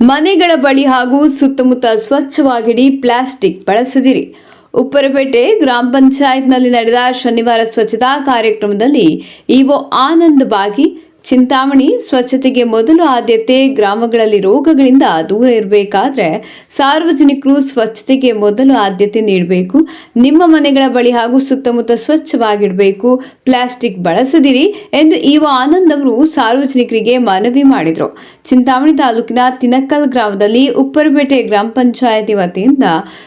ಮನೆಗಳ ಬಳಿ ಹಾಗೂ ಸುತ್ತಮುತ್ತ ಸ್ವಚ್ಛವಾಗಿಡಿ ಪ್ಲಾಸ್ಟಿಕ್ ಬಳಸದಿರಿ. ಉಪ್ಪರಪೇಟೆ ಗ್ರಾಮ ಪಂಚಾಯತ್ನಲ್ಲಿ ನಡೆದ ಶನಿವಾರ ಸ್ವಚ್ಛತಾ ಕಾರ್ಯಕ್ರಮದಲ್ಲಿ ಇಒ ಆನಂದ್ ಬಾಗಿ ಚಿಂತಾಮಣಿ ಸ್ವಚ್ಛತೆಗೆ ಮೊದಲು ಆದ್ಯತೆ, ಗ್ರಾಮಗಳಲ್ಲಿ ರೋಗಗಳಿಂದ ದೂರ ಇರಬೇಕಾದ್ರೆ ಸಾರ್ವಜನಿಕರು ಸ್ವಚ್ಛತೆಗೆ ಮೊದಲು ಆದ್ಯತೆ ನೀಡಬೇಕು. ನಿಮ್ಮ ಮನೆಗಳ ಬಳಿ ಹಾಗೂ ಸುತ್ತಮುತ್ತ ಸ್ವಚ್ಛವಾಗಿಡಬೇಕು. ಪ್ಲಾಸ್ಟಿಕ್ ಬಳಸದಿರಿ ಎಂದು ಇವ ಆನಂದ್ ಅವರು ಸಾರ್ವಜನಿಕರಿಗೆ ಮನವಿ ಮಾಡಿದರು. ಚಿಂತಾಮಣಿ ತಾಲೂಕಿನ ತಿನಕ್ಕಲ್ ಗ್ರಾಮದಲ್ಲಿ ಉಪ್ಪರಪೇಟೆ ಗ್ರಾಮ ಪಂಚಾಯತಿ ವತಿಯಿಂದ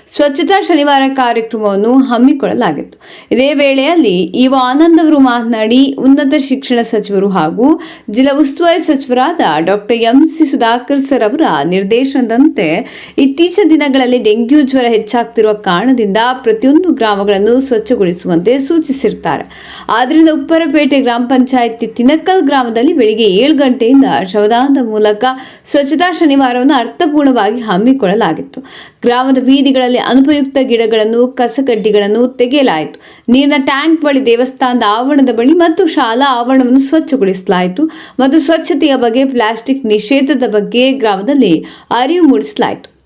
ಸ್ವಚ್ಛತಾ ಶನಿವಾರ ಕಾರ್ಯಕ್ರಮವನ್ನು ಹಮ್ಮಿಕೊಳ್ಳಲಾಗಿತ್ತು. ಇದೇ ವೇಳೆಯಲ್ಲಿ ಇವ ಆನಂದ್ ಅವರು ಮಾತನಾಡಿ, ಉನ್ನತ ಶಿಕ್ಷಣ ಸಚಿವರು ಹಾಗೂ ಜಿಲ್ಲಾ ಉಸ್ತುವಾರಿ ಸಚಿವರಾದ doctor M C Sudhakar sir ಅವರ ನಿರ್ದೇಶನದಂತೆ ಇತ್ತೀಚಿನ ದಿನಗಳಲ್ಲಿ ಡೆಂಗ್ಯೂ ಜ್ವರ ಹೆಚ್ಚಾಗ್ತಿರುವ ಕಾರಣದಿಂದ ಪ್ರತಿಯೊಂದು ಗ್ರಾಮಗಳನ್ನು ಸ್ವಚ್ಛಗೊಳಿಸುವಂತೆ ಸೂಚಿಸಿರ್ತಾರೆ. ಆದ್ದರಿಂದ ಉಪ್ಪರಪೇಟೆ ಗ್ರಾಮ ಪಂಚಾಯಿತಿ ತಿನಕಲ್ ಗ್ರಾಮದಲ್ಲಿ ಬೆಳಿಗ್ಗೆ ಏಳು ಗಂಟೆಯಿಂದ ಶವದಾನದ ಮೂಲಕ ಸ್ವಚ್ಛತಾ ಶನಿವಾರವನ್ನು ಅರ್ಥಪೂರ್ಣವಾಗಿ ಹಮ್ಮಿಕೊಳ್ಳಲಾಗಿತ್ತು. ಗ್ರಾಮದ ಬೀದಿಗಳಲ್ಲಿ ಅನುಪಯುಕ್ತ ಗಿಡಗಳನ್ನು, ಕಸಕಡ್ಡಿಗಳನ್ನು ತೆಗೆಯಲಾಯಿತು. ನೀರಿನ ಟ್ಯಾಂಕ್ ಬಳಿ ದೇವಸ್ಥಾನದ ಆವರಣದ ಬಳಿ ಮತ್ತು ಶಾಲಾ ಆವರಣವನ್ನು ಸ್ವಚ್ಛಗೊಳಿಸಲಾಯಿತು. ಮತ್ತು ಸ್ವಚ್ಛತೆಯ ಬಗ್ಗೆ ಪ್ಲಾಸ್ಟಿಕ್ ನಿಷೇಧದ ಬಗ್ಗೆ ಗ್ರಾಮದಲ್ಲಿ ಅರಿವು ಮೂಡಿಸಲಾಯಿತು.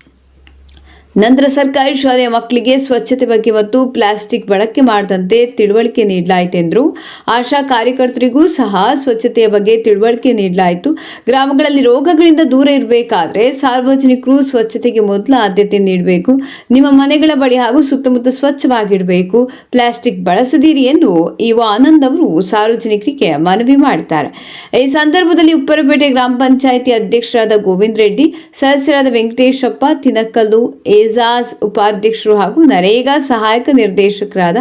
ನಂತರ ಸರ್ಕಾರಿ ಶಾಲೆಯ ಮಕ್ಕಳಿಗೆ ಸ್ವಚ್ಛತೆ ಬಗ್ಗೆ ಮತ್ತು ಪ್ಲಾಸ್ಟಿಕ್ ಬಳಕೆ ಮಾಡದಂತೆ ತಿಳುವಳಿಕೆ ನೀಡಲಾಯಿತೆಂದರು ಆಶಾ ಕಾರ್ಯಕರ್ತರಿಗೂ ಸಹ ಸ್ವಚ್ಛತೆಯ ಬಗ್ಗೆ ತಿಳುವಳಿಕೆ ನೀಡಲಾಯಿತು. ಗ್ರಾಮಗಳಲ್ಲಿ ರೋಗಗಳಿಂದ ದೂರ ಇರಬೇಕಾದ್ರೆ ಸಾರ್ವಜನಿಕರು ಸ್ವಚ್ಛತೆಗೆ ಮೊದಲ ಆದ್ಯತೆ ನೀಡಬೇಕು. ನಿಮ್ಮ ಮನೆಗಳ ಬಳಿ ಹಾಗೂ ಸುತ್ತಮುತ್ತ ಸ್ವಚ್ಛವಾಗಿಡಬೇಕು. ಪ್ಲಾಸ್ಟಿಕ್ ಬಳಸದಿರಿ ಎಂದು ಇವ ಆನಂದ್ ಅವರು ಸಾರ್ವಜನಿಕರಿಗೆ ಮನವಿ ಮಾಡಿದ್ದಾರೆ. ಈ ಸಂದರ್ಭದಲ್ಲಿ ಉಪ್ಪರಪೇಟೆ ಗ್ರಾಮ ಪಂಚಾಯಿತಿ ಅಧ್ಯಕ್ಷರಾದ ಗೋವಿಂದ್ ರೆಡ್ಡಿ, ಸದಸ್ಯರಾದ ವೆಂಕಟೇಶಪ್ಪ, ತಿನಕಲ್ಲು ಏಜಾಜ್ ಉಪಾಧ್ಯಕ್ಷರು ಹಾಗೂ ನರೇಗಾ ಸಹಾಯಕ ನಿರ್ದೇಶಕರಾದ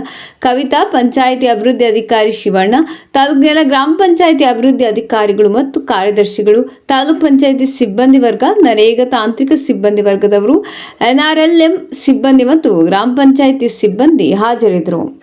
ಕವಿತಾ, ಪಂಚಾಯಿತಿ ಅಭಿವೃದ್ಧಿ ಅಧಿಕಾರಿ ಶಿವಣ್ಣ, ತಾಲೂಕಿನ ಗ್ರಾಮ ಪಂಚಾಯಿತಿ ಅಭಿವೃದ್ಧಿ ಅಧಿಕಾರಿಗಳು ಮತ್ತು ಕಾರ್ಯದರ್ಶಿಗಳು, ತಾಲೂಕ್ ಪಂಚಾಯಿತಿ ಸಿಬ್ಬಂದಿ ವರ್ಗ, ನರೇಗಾ ತಾಂತ್ರಿಕ ಸಿಬ್ಬಂದಿ ವರ್ಗದವರು, ಎನ್ಆರ್ಎಲ್ಎಂ ಸಿಬ್ಬಂದಿ ಮತ್ತು ಗ್ರಾಮ ಪಂಚಾಯಿತಿ ಸಿಬ್ಬಂದಿ ಹಾಜರಿದ್ದರು.